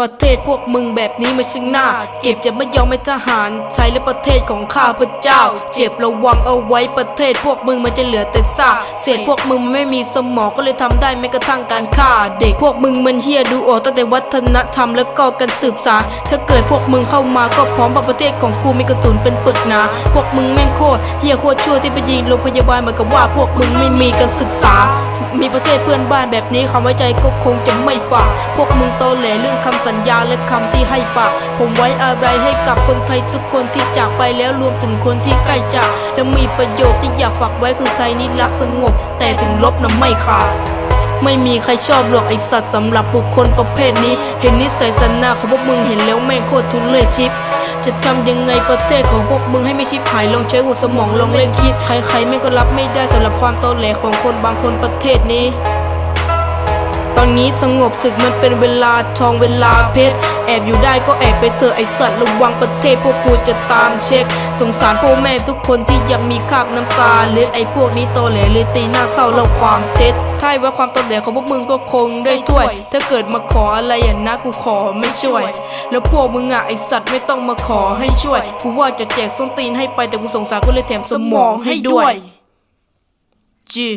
ประเทศพวกมึงแบบนี้ไม่ช่างหน้า เก็บจะไม่ยอมให้ทหารใช้และประเทศของข้าพเจ้า เจ็บระวังเอาไว้ประเทศพวกมึงมันจะเหลือแต่ซากเศษพวกมึงไม่มีสมองก็เลยทำได้แม้กระทั่งการฆ่า เด็กพวกมึงมันเฮียดูออกตั้งแต่วัฒนธรรมแล้วก็การสืบสานถ้าเกิดพวกมึงเข้ามาก็พร้อมประเทศของกูมีกระสุนเป็นปึกหนาพวกมึงแม่งโคตรเฮียโคตรชั่วที่ไปยิงโรงพยาบาลเหมือนกับว่าพวกมึงไม่มีการศึกษา มีประเทศเพื่อนบ้านแบบนี้คำไว้ใจก็คงจะไม่ฝากพวกมึงโตแหลเรื่องคำสััญญาและคำที่ให้ปาก ผมไว้อะไรให้กับคนไทยทุกคนที่จากไปแล้วรวมถึงคนที่ใกล้จาก และมีประโยคที่อยากฝากไว้คือไทยนี่รักสงบ แต่ถึงลบนะไม่ขาดไม่มีใครชอบหรอกไอสัตว์สำหรับบุคคลประเภทนี้ เห็นนิสัยสันหนาของพวกมึงเห็นแล้วแม่งโคตรทุเรศชิป จะทำยังไงประเทศของพวกมึงให้ไม่ชิบหายลองใช้หัวสมองลองเล่นคิด ใครๆแม่งก็รับไม่ได้สำหรับความโตแหลของคนบางคนประเทศนี้ อนนี้สงบศึกมันเป็นเวลาทองเวลาเพชรแอบอยู่ได้ก็แอบไปเถอะไอสัตว์ระวังประเทศพวกกูจะตามเช็ค สงสารพ่อแม่ทุกคนที่ยังมีคราบน้ำตาหรือไอพวกนี้โตแหลเลยตีหน้าเศร้าเล่าความเท็จถ้าว่าความโตแหลของพวกมึงก็คงได้ถ้วย ถ้าเกิดมาขออะไรอะนะกูขอไม่ช่วย แล้วพวกมึงอะไอสัตว์ไม่ต้องมาขอให้ช่วย กูว่าจะแจกส้นตีนให้ไปแต่กูสงสารก็เลยแถมสมองให้ด้วยจี